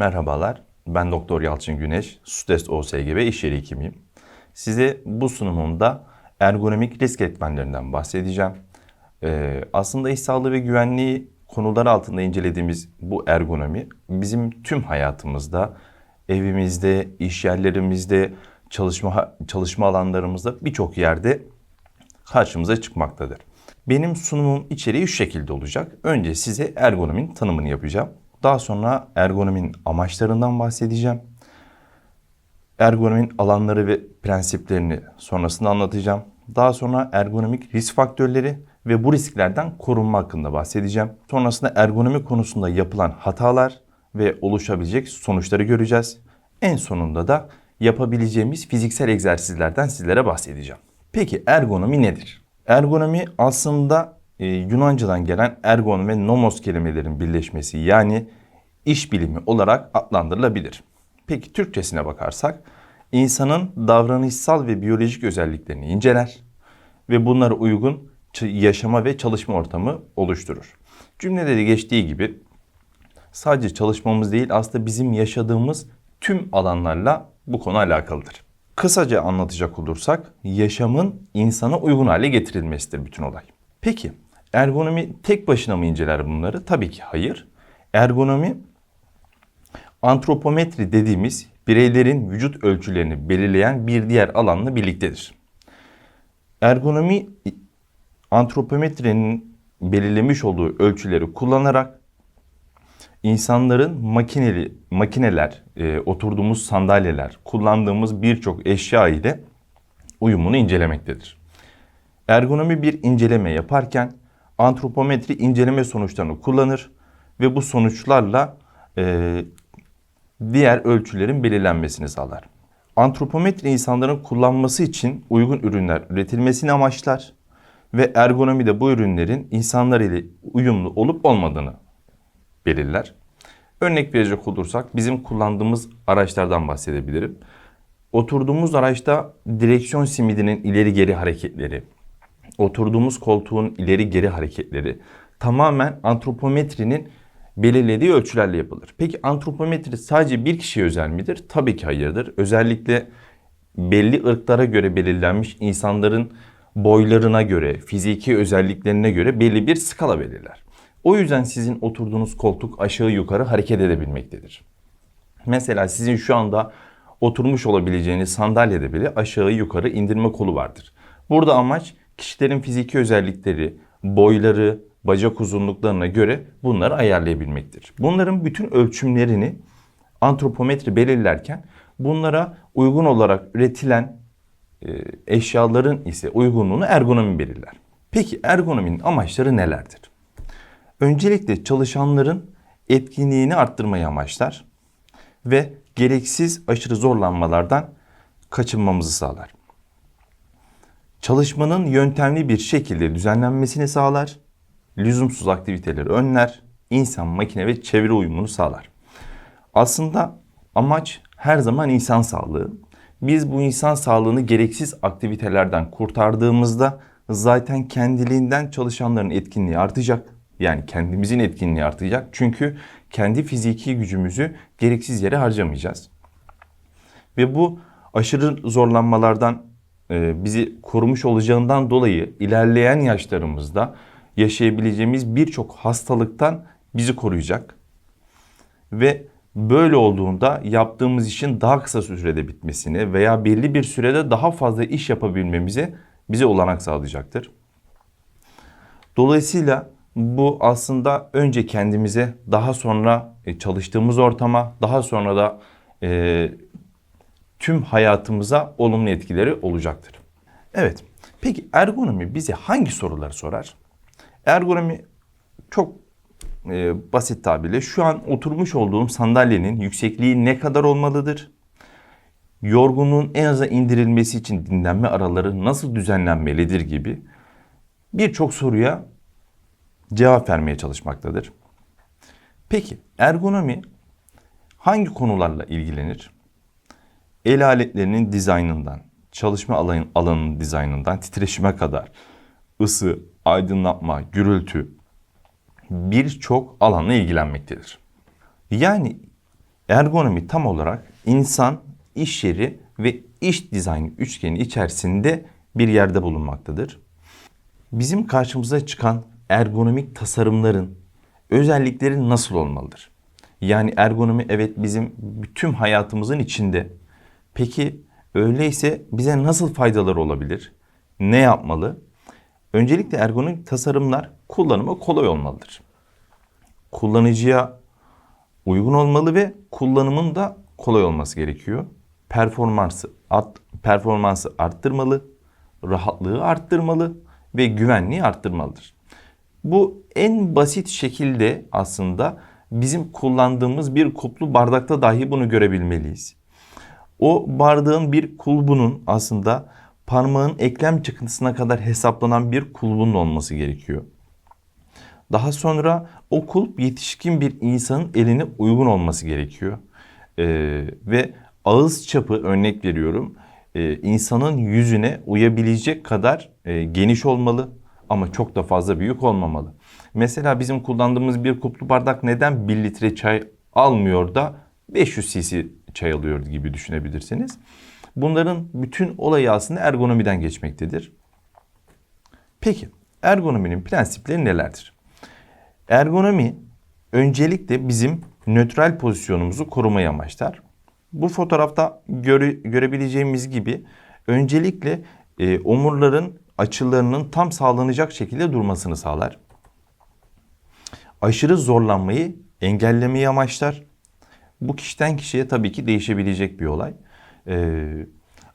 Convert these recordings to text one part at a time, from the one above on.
Merhabalar, ben Doktor Yalçın Güneş, SUDES OSGB iş yeri hekimiyim. Size bu sunumumda ergonomik risk etmenlerinden bahsedeceğim. Ee, aslında iş sağlığı ve güvenliği konuları altında incelediğimiz bu ergonomi bizim tüm hayatımızda, evimizde, iş yerlerimizde, çalışma çalışma alanlarımızda birçok yerde karşımıza çıkmaktadır. Benim sunumum içeriği şu şekilde olacak. Önce size ergonominin tanımını yapacağım. Daha sonra ergonominin amaçlarından bahsedeceğim. Ergonominin alanları ve prensiplerini sonrasında anlatacağım. Daha sonra ergonomik risk faktörleri ve bu risklerden korunma hakkında bahsedeceğim. Sonrasında ergonomi konusunda yapılan hatalar ve oluşabilecek sonuçları göreceğiz. En sonunda da yapabileceğimiz fiziksel egzersizlerden sizlere bahsedeceğim. Peki ergonomi nedir? Ergonomi aslında e, Yunanca'dan gelen ergon ve nomos kelimelerin birleşmesi yani iş bilimi olarak adlandırılabilir. Peki Türkçesine bakarsak insanın davranışsal ve biyolojik özelliklerini inceler ve bunlara uygun yaşama ve çalışma ortamı oluşturur. Cümlede de geçtiği gibi sadece çalışmamız değil aslında bizim yaşadığımız tüm alanlarla bu konu alakalıdır. Kısaca anlatacak olursak yaşamın insana uygun hale getirilmesidir bütün olay. Peki ergonomi tek başına mı inceler bunları? Tabii ki hayır. Ergonomi antropometri dediğimiz bireylerin vücut ölçülerini belirleyen bir diğer alanla birliktedir. Ergonomi antropometrinin belirlemiş olduğu ölçüleri kullanarak insanların makineli makineler, e, oturduğumuz sandalyeler, kullandığımız birçok eşya ile uyumunu incelemektedir. Ergonomi bir inceleme yaparken antropometri inceleme sonuçlarını kullanır ve bu sonuçlarla e, diğer ölçülerin belirlenmesini sağlar. Antropometri insanların kullanması için uygun ürünler üretilmesini amaçlar ve ergonomi de bu ürünlerin insanlar ile uyumlu olup olmadığını belirler. Örnek verecek olursak bizim kullandığımız araçlardan bahsedebilirim. Oturduğumuz araçta direksiyon simidinin ileri geri hareketleri, oturduğumuz koltuğun ileri geri hareketleri tamamen antropometrinin belirlediği ölçülerle yapılır. Peki antropometri sadece bir kişiye özel midir? Tabii ki hayırdır. Özellikle belli ırklara göre belirlenmiş insanların boylarına göre, fiziki özelliklerine göre belli bir skala belirler. O yüzden sizin oturduğunuz koltuk aşağı yukarı hareket edebilmektedir. Mesela sizin şu anda oturmuş olabileceğiniz sandalyede bile aşağı yukarı indirme kolu vardır. Burada amaç kişilerin fiziki özellikleri, boyları, bacak uzunluklarına göre bunları ayarlayabilmektir. Bunların bütün ölçümlerini antropometri belirlerken bunlara uygun olarak üretilen e, eşyaların ise uygunluğunu ergonomi belirler. Peki ergonominin amaçları nelerdir? Öncelikle çalışanların etkinliğini arttırmayı amaçlar ve gereksiz aşırı zorlanmalardan kaçınmamızı sağlar. Çalışmanın yöntemli bir şekilde düzenlenmesini sağlar, lüzumsuz aktiviteleri önler, insan, makine ve çevre uyumunu sağlar. Aslında amaç her zaman insan sağlığı. Biz bu insan sağlığını gereksiz aktivitelerden kurtardığımızda zaten kendiliğinden çalışanların etkinliği artacak. Yani kendimizin etkinliği artacak. Çünkü kendi fiziki gücümüzü gereksiz yere harcamayacağız. Ve bu aşırı zorlanmalardan bizi korumuş olacağından dolayı ilerleyen yaşlarımızda yaşayabileceğimiz birçok hastalıktan bizi koruyacak. Ve böyle olduğunda yaptığımız işin daha kısa sürede bitmesini veya belli bir sürede daha fazla iş yapabilmemize bize olanak sağlayacaktır. Dolayısıyla bu aslında önce kendimize, daha sonra e, çalıştığımız ortama, daha sonra da e, tüm hayatımıza olumlu etkileri olacaktır. Evet, peki ergonomi bize hangi soruları sorar? Ergonomi çok e, basit tabirle şu an oturmuş olduğum sandalyenin yüksekliği ne kadar olmalıdır? Yorgunluğun en aza indirilmesi için dinlenme araları nasıl düzenlenmelidir gibi birçok soruya cevap vermeye çalışmaktadır. Peki ergonomi hangi konularla ilgilenir? El aletlerinin dizaynından, çalışma alan, alanının dizaynından titreşime kadar ısı, aydınlatma, gürültü birçok alanla ilgilenmektedir. Yani Ergonomi tam olarak insan, iş yeri ve iş dizaynı üçgeni içerisinde bir yerde bulunmaktadır. Bizim karşımıza çıkan ergonomik tasarımların özellikleri nasıl olmalıdır? Yani ergonomi evet bizim bütün hayatımızın içinde. Peki öyleyse bize nasıl faydaları olabilir? Ne yapmalı? Öncelikle ergonomik tasarımlar kullanıma kolay olmalıdır. Kullanıcıya uygun olmalı ve kullanımın da kolay olması gerekiyor. Performansı art, performansı arttırmalı, rahatlığı arttırmalı ve güvenliği arttırmalıdır. Bu en basit şekilde aslında bizim kullandığımız bir kuplu bardakta dahi bunu görebilmeliyiz. O bardağın bir kulbunun aslında parmağın eklem çıkıntısına kadar hesaplanan bir kulbunun olması gerekiyor. Daha sonra o kulp yetişkin bir insanın eline uygun olması gerekiyor. Ee, ve ağız çapı örnek veriyorum e, insanın yüzüne uyabilecek kadar e, geniş olmalı ama çok da fazla büyük olmamalı. Mesela bizim kullandığımız bir kuplu bardak neden 1 litre çay almıyor da 500 cc çay alıyor gibi düşünebilirsiniz. Bunların bütün olayı aslında ergonomiden geçmektedir. Peki ergonominin prensipleri nelerdir? Ergonomi öncelikle bizim nötral pozisyonumuzu korumayı amaçlar. Bu fotoğrafta göre, görebileceğimiz gibi öncelikle e, omurların açılarının tam sağlanacak şekilde durmasını sağlar. Aşırı zorlanmayı engellemeyi amaçlar. Bu kişiden kişiye tabii ki değişebilecek bir olay. Ee,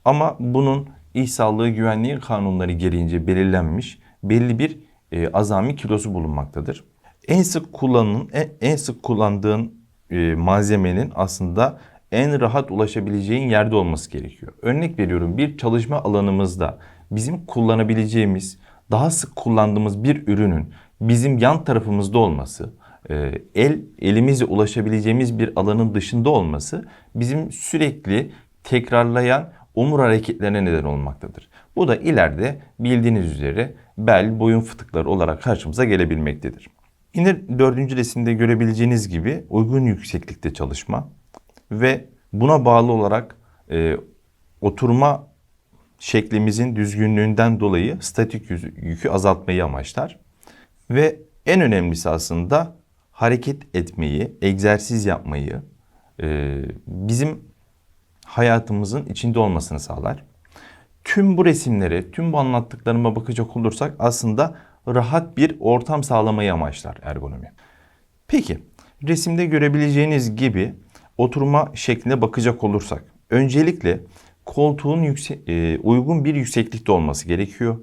ama bunun iş sağlığı güvenliği kanunları gereğince belirlenmiş belli bir e, azami kilosu bulunmaktadır. En sık kullanılan, en, en sık kullandığın e, malzemenin aslında en rahat ulaşabileceğin yerde olması gerekiyor. Örnek veriyorum bir çalışma alanımızda bizim kullanabileceğimiz, daha sık kullandığımız bir ürünün bizim yan tarafımızda olması, el elimizle ulaşabileceğimiz bir alanın dışında olması bizim sürekli tekrarlayan omur hareketlerine neden olmaktadır. Bu da ileride bildiğiniz üzere bel, boyun fıtıkları olarak karşımıza gelebilmektedir. Yine dördüncü resimde görebileceğiniz gibi uygun yükseklikte çalışma ve buna bağlı olarak e, oturma şeklimizin düzgünlüğünden dolayı statik yükü azaltmayı amaçlar. Ve en önemlisi aslında hareket etmeyi, egzersiz yapmayı e, bizim hayatımızın içinde olmasını sağlar. Tüm bu resimlere, tüm bu anlattıklarıma bakacak olursak aslında rahat bir ortam sağlamayı amaçlar ergonomi. Peki resimde görebileceğiniz gibi oturma şekline bakacak olursak öncelikle koltuğun yükse e, uygun bir yükseklikte olması gerekiyor.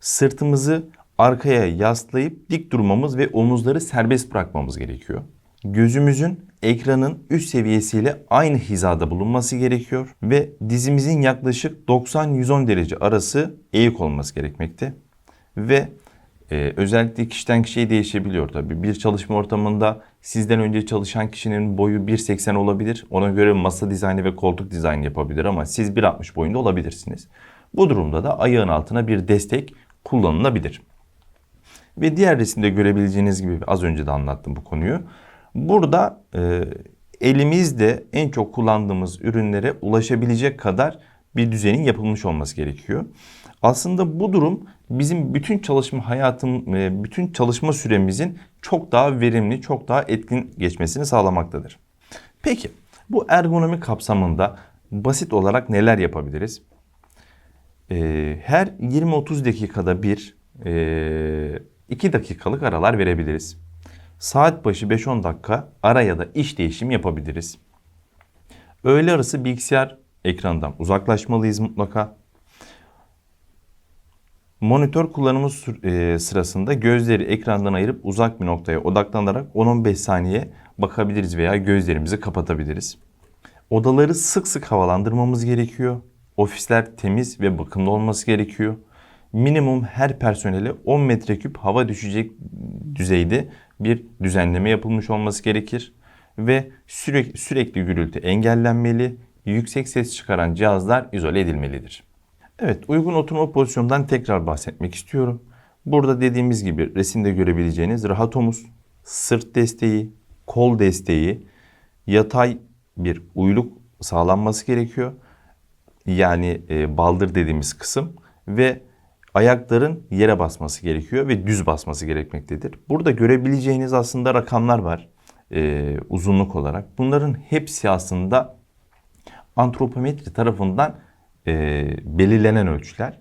Sırtımızı arkaya yaslayıp dik durmamız ve omuzları serbest bırakmamız gerekiyor. Gözümüzün ekranın üst seviyesiyle aynı hizada bulunması gerekiyor ve dizimizin yaklaşık 90-110 derece arası eğik olması gerekmekte. Ve ee, özellikle kişiden kişiye değişebiliyor tabii. Bir çalışma ortamında sizden önce çalışan kişinin boyu 1.80 olabilir. Ona göre masa dizaynı ve koltuk dizaynı yapabilir ama siz 1.60 boyunda olabilirsiniz. Bu durumda da ayağın altına bir destek kullanılabilir. Ve diğer resimde görebileceğiniz gibi az önce de anlattım bu konuyu. Burada e, elimizde en çok kullandığımız ürünlere ulaşabilecek kadar bir düzenin yapılmış olması gerekiyor. Aslında bu durum bizim bütün çalışma hayatım, e, bütün çalışma süremizin çok daha verimli, çok daha etkin geçmesini sağlamaktadır. Peki bu ergonomi kapsamında basit olarak neler yapabiliriz? Ee, her 20-30 dakikada bir 2 e, dakikalık aralar verebiliriz. Saat başı 5-10 dakika ara ya da iş değişimi yapabiliriz. Öğle arası bilgisayar ekrandan uzaklaşmalıyız mutlaka. Monitör kullanımı e, sırasında gözleri ekrandan ayırıp uzak bir noktaya odaklanarak 10-15 saniye bakabiliriz veya gözlerimizi kapatabiliriz. Odaları sık sık havalandırmamız gerekiyor. Ofisler temiz ve bakımlı olması gerekiyor. Minimum her personele 10 metreküp hava düşecek düzeyde bir düzenleme yapılmış olması gerekir. Ve sürekli, sürekli gürültü engellenmeli, yüksek ses çıkaran cihazlar izole edilmelidir. Evet, uygun oturma pozisyonundan tekrar bahsetmek istiyorum. Burada dediğimiz gibi resimde görebileceğiniz rahat omuz, sırt desteği, kol desteği, yatay bir uyluk sağlanması gerekiyor. Yani e, baldır dediğimiz kısım ve ayakların yere basması gerekiyor ve düz basması gerekmektedir. Burada görebileceğiniz aslında rakamlar var e, uzunluk olarak. Bunların hepsi aslında antropometri tarafından e, belirlenen ölçüler.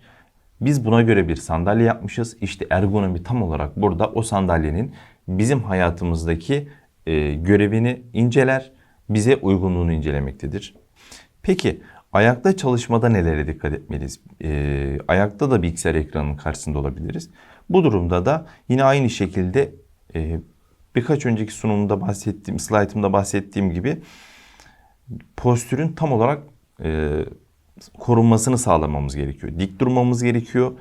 Biz buna göre bir sandalye yapmışız. İşte ergonomi tam olarak burada o sandalyenin bizim hayatımızdaki e, görevini inceler, bize uygunluğunu incelemektedir. Peki ayakta çalışmada nelere dikkat etmeliyiz? E, ayakta da bilgisayar ekranının karşısında olabiliriz. Bu durumda da yine aynı şekilde e, birkaç önceki sunumda bahsettiğim, slaytımda bahsettiğim gibi postürün tam olarak e, korunmasını sağlamamız gerekiyor. Dik durmamız gerekiyor.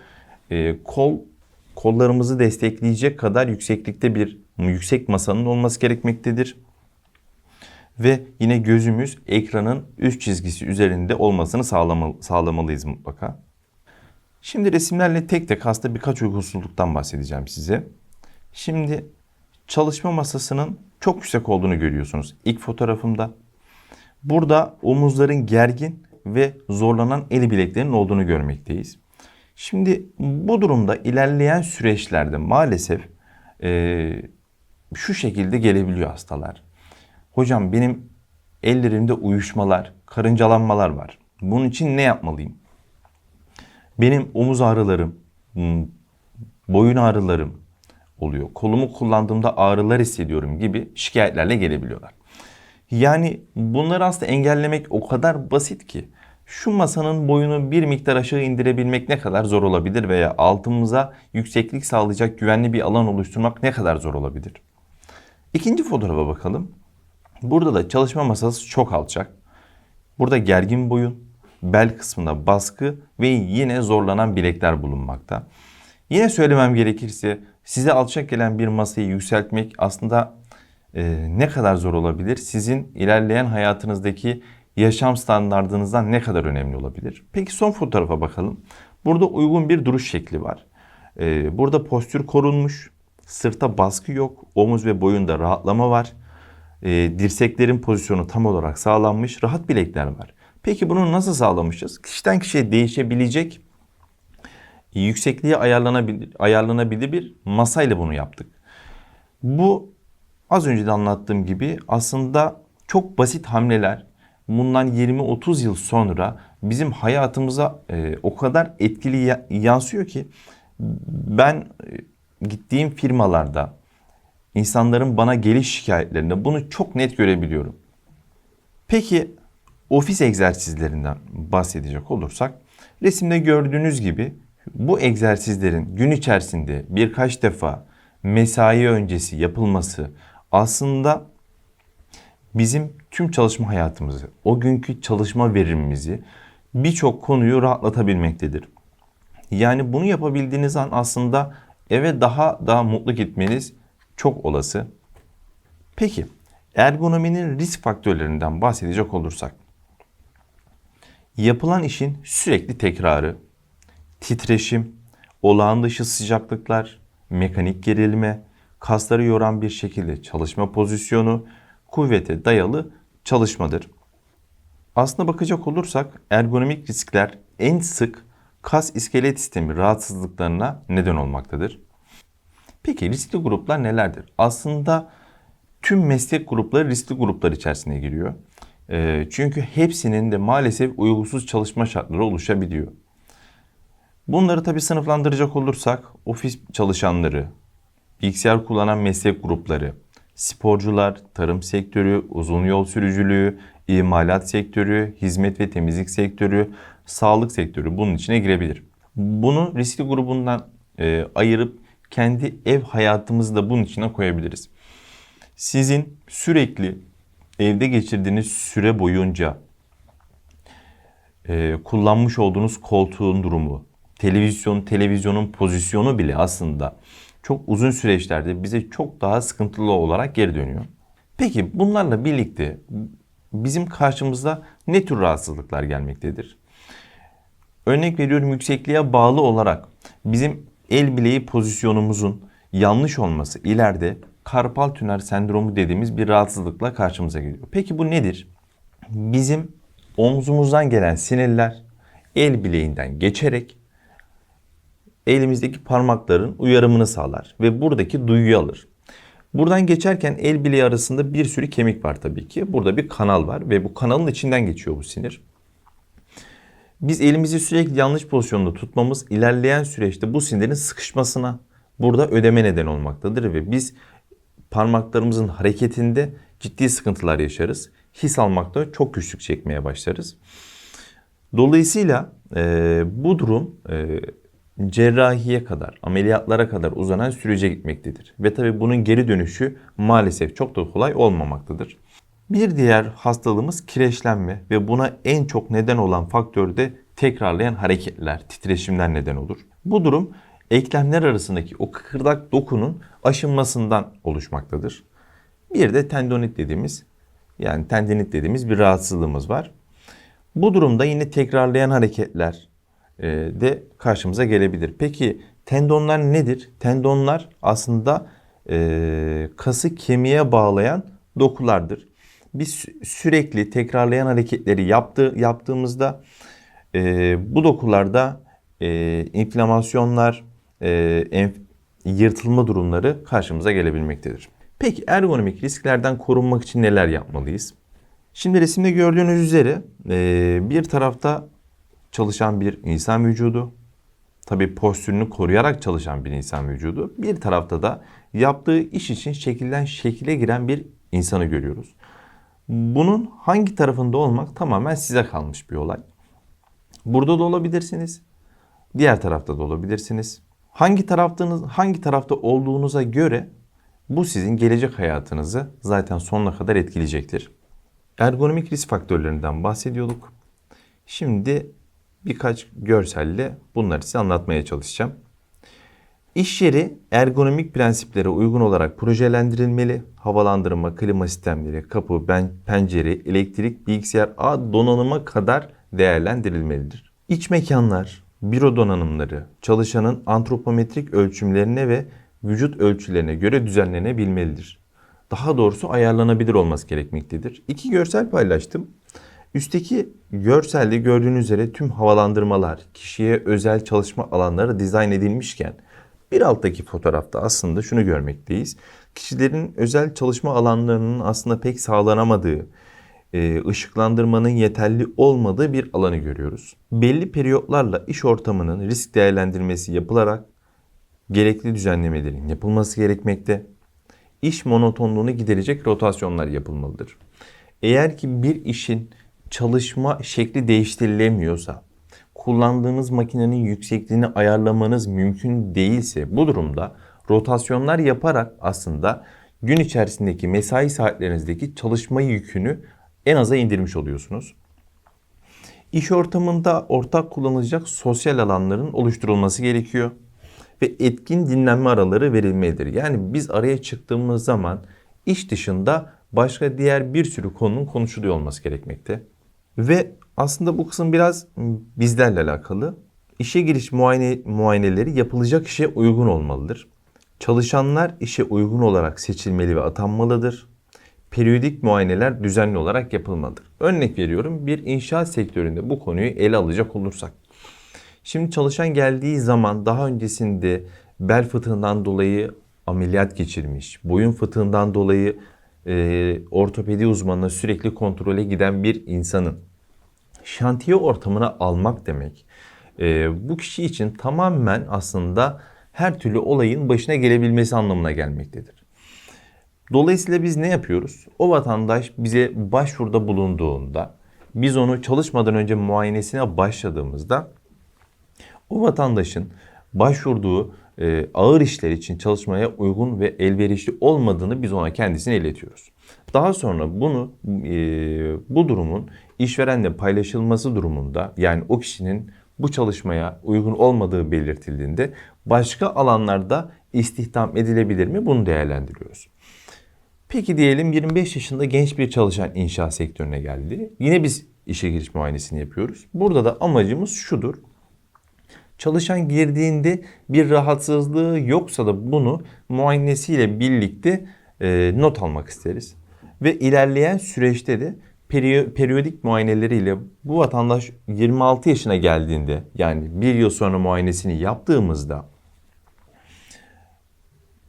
E, kol kollarımızı destekleyecek kadar yükseklikte bir yüksek masanın olması gerekmektedir. Ve yine gözümüz ekranın üst çizgisi üzerinde olmasını sağlama, sağlamalıyız mutlaka. Şimdi resimlerle tek tek aslında birkaç uygunsuzluktan bahsedeceğim size. Şimdi çalışma masasının çok yüksek olduğunu görüyorsunuz. İlk fotoğrafımda. Burada omuzların gergin ve zorlanan el bileklerinin olduğunu görmekteyiz. Şimdi bu durumda ilerleyen süreçlerde maalesef e, şu şekilde gelebiliyor hastalar. Hocam benim ellerimde uyuşmalar, karıncalanmalar var. Bunun için ne yapmalıyım? Benim omuz ağrılarım, hmm, boyun ağrılarım oluyor. Kolumu kullandığımda ağrılar hissediyorum gibi şikayetlerle gelebiliyorlar. Yani bunları aslında engellemek o kadar basit ki şu masanın boyunu bir miktar aşağı indirebilmek ne kadar zor olabilir veya altımıza yükseklik sağlayacak güvenli bir alan oluşturmak ne kadar zor olabilir? İkinci fotoğrafa bakalım. Burada da çalışma masası çok alçak. Burada gergin boyun, bel kısmında baskı ve yine zorlanan bilekler bulunmakta. Yine söylemem gerekirse size alçak gelen bir masayı yükseltmek aslında e, ne kadar zor olabilir? Sizin ilerleyen hayatınızdaki yaşam standartınızdan ne kadar önemli olabilir? Peki son fotoğrafa bakalım. Burada uygun bir duruş şekli var. E, burada postür korunmuş, sırta baskı yok, omuz ve boyunda rahatlama var. E, dirseklerin pozisyonu tam olarak sağlanmış, rahat bilekler var. Peki bunu nasıl sağlamışız? Kişiden kişiye değişebilecek yüksekliğe ayarlanabilir, ayarlanabilir bir masayla bunu yaptık. Bu az önce de anlattığım gibi aslında çok basit hamleler bundan 20-30 yıl sonra bizim hayatımıza e, o kadar etkili yansıyor ki ben e, gittiğim firmalarda insanların bana geliş şikayetlerinde bunu çok net görebiliyorum. Peki ofis egzersizlerinden bahsedecek olursak resimde gördüğünüz gibi bu egzersizlerin gün içerisinde birkaç defa mesai öncesi yapılması aslında bizim tüm çalışma hayatımızı, o günkü çalışma verimimizi birçok konuyu rahatlatabilmektedir. Yani bunu yapabildiğiniz an aslında eve daha daha mutlu gitmeniz çok olası. Peki ergonominin risk faktörlerinden bahsedecek olursak yapılan işin sürekli tekrarı, titreşim, olağan dışı sıcaklıklar, mekanik gerilme, kasları yoran bir şekilde çalışma pozisyonu, kuvvete dayalı çalışmadır. Aslına bakacak olursak ergonomik riskler en sık kas iskelet sistemi rahatsızlıklarına neden olmaktadır. Peki riskli gruplar nelerdir? Aslında tüm meslek grupları riskli gruplar içerisine giriyor. E, çünkü hepsinin de maalesef uygunsuz çalışma şartları oluşabiliyor. Bunları tabii sınıflandıracak olursak ofis çalışanları, bilgisayar kullanan meslek grupları, sporcular, tarım sektörü, uzun yol sürücülüğü, imalat sektörü, hizmet ve temizlik sektörü, sağlık sektörü bunun içine girebilir. Bunu riskli grubundan e, ayırıp kendi ev hayatımızı da bunun içine koyabiliriz. Sizin sürekli evde geçirdiğiniz süre boyunca e, kullanmış olduğunuz koltuğun durumu, televizyon, televizyonun pozisyonu bile aslında çok uzun süreçlerde bize çok daha sıkıntılı olarak geri dönüyor. Peki bunlarla birlikte bizim karşımızda ne tür rahatsızlıklar gelmektedir? Örnek veriyorum yüksekliğe bağlı olarak bizim el bileği pozisyonumuzun yanlış olması ileride karpal tünel sendromu dediğimiz bir rahatsızlıkla karşımıza geliyor. Peki bu nedir? bizim omzumuzdan gelen sinirler el bileğinden geçerek elimizdeki parmakların uyarımını sağlar ve buradaki duyuyu alır. Buradan geçerken el bileği arasında bir sürü kemik var tabii ki. Burada bir kanal var ve bu kanalın içinden geçiyor bu sinir. Biz elimizi sürekli yanlış pozisyonda tutmamız ilerleyen süreçte bu sinirin sıkışmasına burada ödeme neden olmaktadır ve biz parmaklarımızın hareketinde ciddi sıkıntılar yaşarız. His almakta çok güçlük çekmeye başlarız. Dolayısıyla e, bu durum e, cerrahiye kadar, ameliyatlara kadar uzanan sürece gitmektedir. Ve tabii bunun geri dönüşü maalesef çok da kolay olmamaktadır. Bir diğer hastalığımız kireçlenme ve buna en çok neden olan faktör de tekrarlayan hareketler, titreşimler neden olur. Bu durum eklemler arasındaki o kıkırdak dokunun aşınmasından oluşmaktadır. Bir de tendonit dediğimiz yani tendinit dediğimiz bir rahatsızlığımız var. Bu durumda yine tekrarlayan hareketler e, de karşımıza gelebilir. Peki tendonlar nedir? Tendonlar aslında e, kası kemiğe bağlayan dokulardır. Biz sürekli tekrarlayan hareketleri yaptı, yaptığımızda e, bu dokularda e, inflamasyonlar, e, enf, yırtılma durumları karşımıza gelebilmektedir. Peki ergonomik risklerden korunmak için neler yapmalıyız? Şimdi resimde gördüğünüz üzere e, bir tarafta çalışan bir insan vücudu, tabi postürünü koruyarak çalışan bir insan vücudu, bir tarafta da yaptığı iş için şekilden şekile giren bir insanı görüyoruz. Bunun hangi tarafında olmak tamamen size kalmış bir olay. Burada da olabilirsiniz. Diğer tarafta da olabilirsiniz. Hangi taraftanız hangi tarafta olduğunuza göre bu sizin gelecek hayatınızı zaten sonuna kadar etkileyecektir. Ergonomik risk faktörlerinden bahsediyorduk. Şimdi birkaç görselle bunları size anlatmaya çalışacağım. İş yeri ergonomik prensiplere uygun olarak projelendirilmeli. Havalandırma, klima sistemleri, kapı, ben, pencere, elektrik, bilgisayar, ağ donanıma kadar değerlendirilmelidir. İç mekanlar, büro donanımları çalışanın antropometrik ölçümlerine ve vücut ölçülerine göre düzenlenebilmelidir. Daha doğrusu ayarlanabilir olması gerekmektedir. İki görsel paylaştım. Üstteki görselde gördüğünüz üzere tüm havalandırmalar, kişiye özel çalışma alanları dizayn edilmişken bir alttaki fotoğrafta aslında şunu görmekteyiz. Kişilerin özel çalışma alanlarının aslında pek sağlanamadığı, e, ışıklandırmanın yeterli olmadığı bir alanı görüyoruz. Belli periyotlarla iş ortamının risk değerlendirmesi yapılarak gerekli düzenlemelerin yapılması gerekmekte. İş monotonluğunu giderecek rotasyonlar yapılmalıdır. Eğer ki bir işin çalışma şekli değiştirilemiyorsa, kullandığınız makinenin yüksekliğini ayarlamanız mümkün değilse bu durumda rotasyonlar yaparak aslında gün içerisindeki mesai saatlerinizdeki çalışma yükünü en aza indirmiş oluyorsunuz. İş ortamında ortak kullanılacak sosyal alanların oluşturulması gerekiyor ve etkin dinlenme araları verilmelidir. Yani biz araya çıktığımız zaman iş dışında başka diğer bir sürü konunun konuşuluyor olması gerekmekte. Ve aslında bu kısım biraz bizlerle alakalı. İşe giriş muayene, muayeneleri yapılacak işe uygun olmalıdır. Çalışanlar işe uygun olarak seçilmeli ve atanmalıdır. Periyodik muayeneler düzenli olarak yapılmalıdır. Örnek veriyorum bir inşaat sektöründe bu konuyu ele alacak olursak. Şimdi çalışan geldiği zaman daha öncesinde bel fıtığından dolayı ameliyat geçirmiş, boyun fıtığından dolayı e, ortopedi uzmanına sürekli kontrole giden bir insanın şantiye ortamına almak demek. E, bu kişi için tamamen aslında her türlü olayın başına gelebilmesi anlamına gelmektedir. Dolayısıyla biz ne yapıyoruz? O vatandaş bize başvuruda bulunduğunda, biz onu çalışmadan önce muayenesine başladığımızda o vatandaşın başvurduğu e, ağır işler için çalışmaya uygun ve elverişli olmadığını biz ona kendisine iletiyoruz. Daha sonra bunu e, bu durumun işverenle paylaşılması durumunda yani o kişinin bu çalışmaya uygun olmadığı belirtildiğinde başka alanlarda istihdam edilebilir mi bunu değerlendiriyoruz. Peki diyelim 25 yaşında genç bir çalışan inşaat sektörüne geldi. Yine biz işe giriş muayenesini yapıyoruz. Burada da amacımız şudur. Çalışan girdiğinde bir rahatsızlığı yoksa da bunu muayenesiyle birlikte e, not almak isteriz. Ve ilerleyen süreçte de Peri- periyodik muayeneleriyle bu vatandaş 26 yaşına geldiğinde yani bir yıl sonra muayenesini yaptığımızda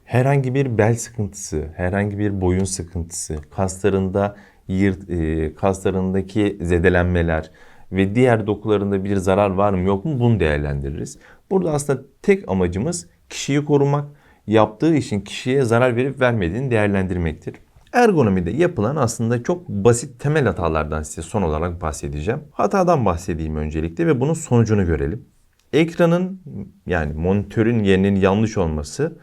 herhangi bir bel sıkıntısı, herhangi bir boyun sıkıntısı, kaslarında yırt, e, kaslarındaki zedelenmeler ve diğer dokularında bir zarar var mı yok mu bunu değerlendiririz. Burada aslında tek amacımız kişiyi korumak, yaptığı işin kişiye zarar verip vermediğini değerlendirmektir. Ergonomide yapılan aslında çok basit temel hatalardan size son olarak bahsedeceğim. Hatadan bahsedeyim öncelikle ve bunun sonucunu görelim. Ekranın yani monitörün yerinin yanlış olması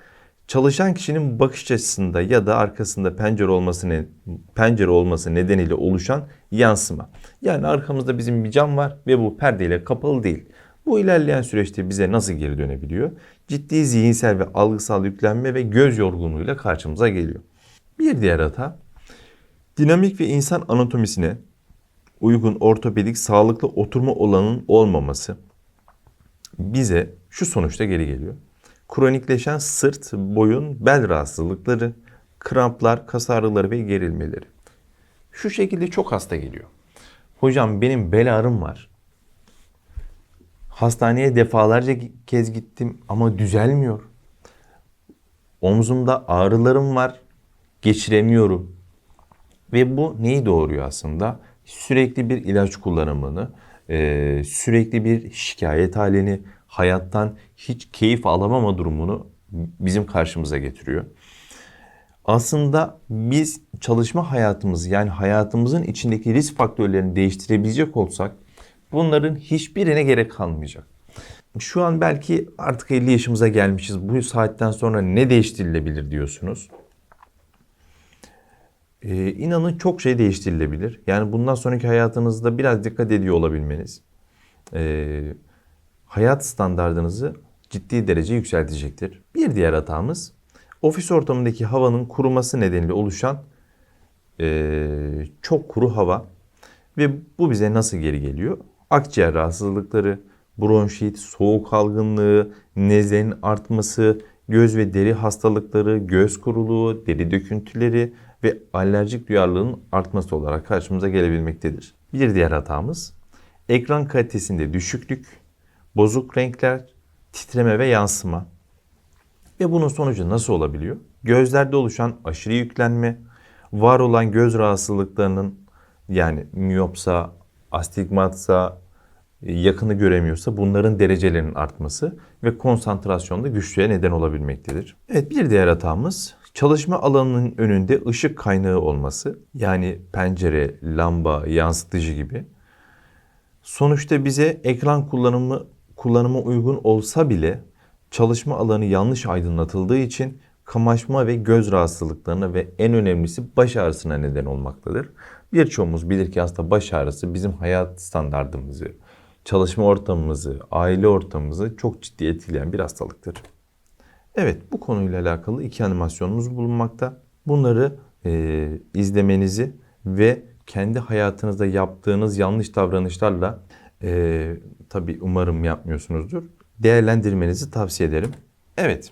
çalışan kişinin bakış açısında ya da arkasında pencere olması pencere olması nedeniyle oluşan yansıma. Yani arkamızda bizim bir cam var ve bu perdeyle kapalı değil. Bu ilerleyen süreçte bize nasıl geri dönebiliyor? Ciddi zihinsel ve algısal yüklenme ve göz yorgunluğuyla karşımıza geliyor. Bir diğer hata, dinamik ve insan anatomisine uygun ortopedik sağlıklı oturma olanın olmaması bize şu sonuçta geri geliyor. Kronikleşen sırt, boyun, bel rahatsızlıkları, kramplar, kas ağrıları ve gerilmeleri. Şu şekilde çok hasta geliyor. Hocam benim bel ağrım var. Hastaneye defalarca kez gittim ama düzelmiyor. Omzumda ağrılarım var, geçiremiyorum. Ve bu neyi doğuruyor aslında? Sürekli bir ilaç kullanımını, sürekli bir şikayet halini, hayattan hiç keyif alamama durumunu bizim karşımıza getiriyor. Aslında biz çalışma hayatımızı yani hayatımızın içindeki risk faktörlerini değiştirebilecek olsak bunların hiçbirine gerek kalmayacak. Şu an belki artık 50 yaşımıza gelmişiz. Bu saatten sonra ne değiştirilebilir diyorsunuz. Ee, inanın çok şey değiştirilebilir. Yani bundan sonraki hayatınızda biraz dikkat ediyor olabilmeniz e, hayat standartınızı ciddi derece yükseltecektir. Bir diğer hatamız ofis ortamındaki havanın kuruması nedeniyle oluşan e, çok kuru hava ve bu bize nasıl geri geliyor? Akciğer rahatsızlıkları, bronşit, soğuk algınlığı, nezlenin artması, göz ve deri hastalıkları, göz kuruluğu, deri döküntüleri ve alerjik duyarlılığın artması olarak karşımıza gelebilmektedir. Bir diğer hatamız ekran kalitesinde düşüklük, bozuk renkler, titreme ve yansıma. Ve bunun sonucu nasıl olabiliyor? Gözlerde oluşan aşırı yüklenme, var olan göz rahatsızlıklarının yani miyopsa, astigmatsa, yakını göremiyorsa bunların derecelerinin artması ve konsantrasyonda güçlüğe neden olabilmektedir. Evet bir diğer hatamız çalışma alanının önünde ışık kaynağı olması. Yani pencere, lamba, yansıtıcı gibi. Sonuçta bize ekran kullanımı kullanıma uygun olsa bile çalışma alanı yanlış aydınlatıldığı için kamaşma ve göz rahatsızlıklarına ve en önemlisi baş ağrısına neden olmaktadır. Birçoğumuz bilir ki aslında baş ağrısı bizim hayat standartımızı, çalışma ortamımızı, aile ortamımızı çok ciddi etkileyen bir hastalıktır. Evet bu konuyla alakalı iki animasyonumuz bulunmakta. Bunları e, izlemenizi ve kendi hayatınızda yaptığınız yanlış davranışlarla e, tabii umarım yapmıyorsunuzdur. Değerlendirmenizi tavsiye ederim. Evet.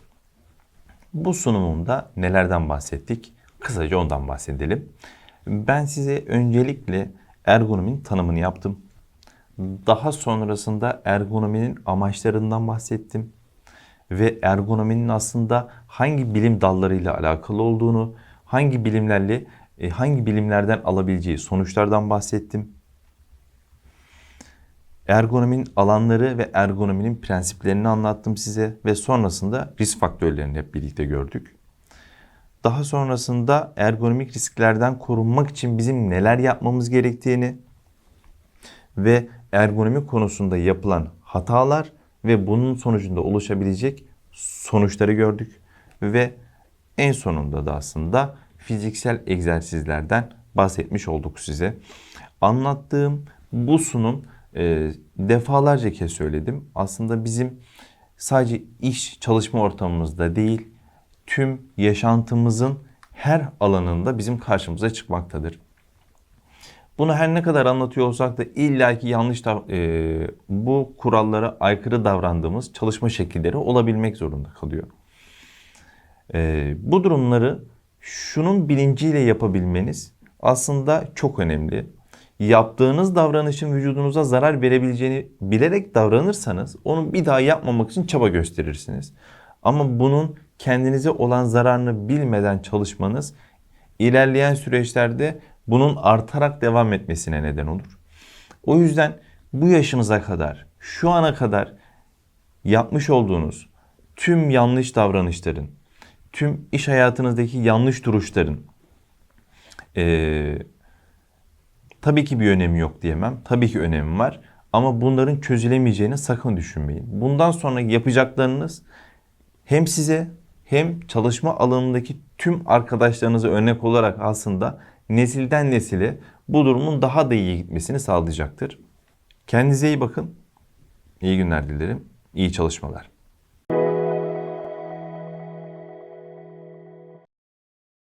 Bu sunumumda nelerden bahsettik? Kısaca ondan bahsedelim. Ben size öncelikle ergonominin tanımını yaptım. Daha sonrasında ergonominin amaçlarından bahsettim. Ve ergonominin aslında hangi bilim dallarıyla alakalı olduğunu, hangi bilimlerle, e, hangi bilimlerden alabileceği sonuçlardan bahsettim ergonominin alanları ve ergonominin prensiplerini anlattım size ve sonrasında risk faktörlerini hep birlikte gördük. Daha sonrasında ergonomik risklerden korunmak için bizim neler yapmamız gerektiğini ve ergonomi konusunda yapılan hatalar ve bunun sonucunda oluşabilecek sonuçları gördük ve en sonunda da aslında fiziksel egzersizlerden bahsetmiş olduk size. Anlattığım bu sunum e, defalarca kez söyledim. Aslında bizim sadece iş çalışma ortamımızda değil, tüm yaşantımızın her alanında bizim karşımıza çıkmaktadır. Bunu her ne kadar anlatıyor olsak da illaki yanlış e, bu kurallara aykırı davrandığımız çalışma şekilleri olabilmek zorunda kalıyor. E, bu durumları şunun bilinciyle yapabilmeniz aslında çok önemli. Yaptığınız davranışın vücudunuza zarar verebileceğini bilerek davranırsanız onu bir daha yapmamak için çaba gösterirsiniz. Ama bunun kendinize olan zararını bilmeden çalışmanız ilerleyen süreçlerde bunun artarak devam etmesine neden olur. O yüzden bu yaşınıza kadar, şu ana kadar yapmış olduğunuz tüm yanlış davranışların, tüm iş hayatınızdaki yanlış duruşların eee, tabii ki bir önemi yok diyemem. Tabii ki önemi var. Ama bunların çözülemeyeceğini sakın düşünmeyin. Bundan sonra yapacaklarınız hem size hem çalışma alanındaki tüm arkadaşlarınıza örnek olarak aslında nesilden nesile bu durumun daha da iyi gitmesini sağlayacaktır. Kendinize iyi bakın. İyi günler dilerim. İyi çalışmalar.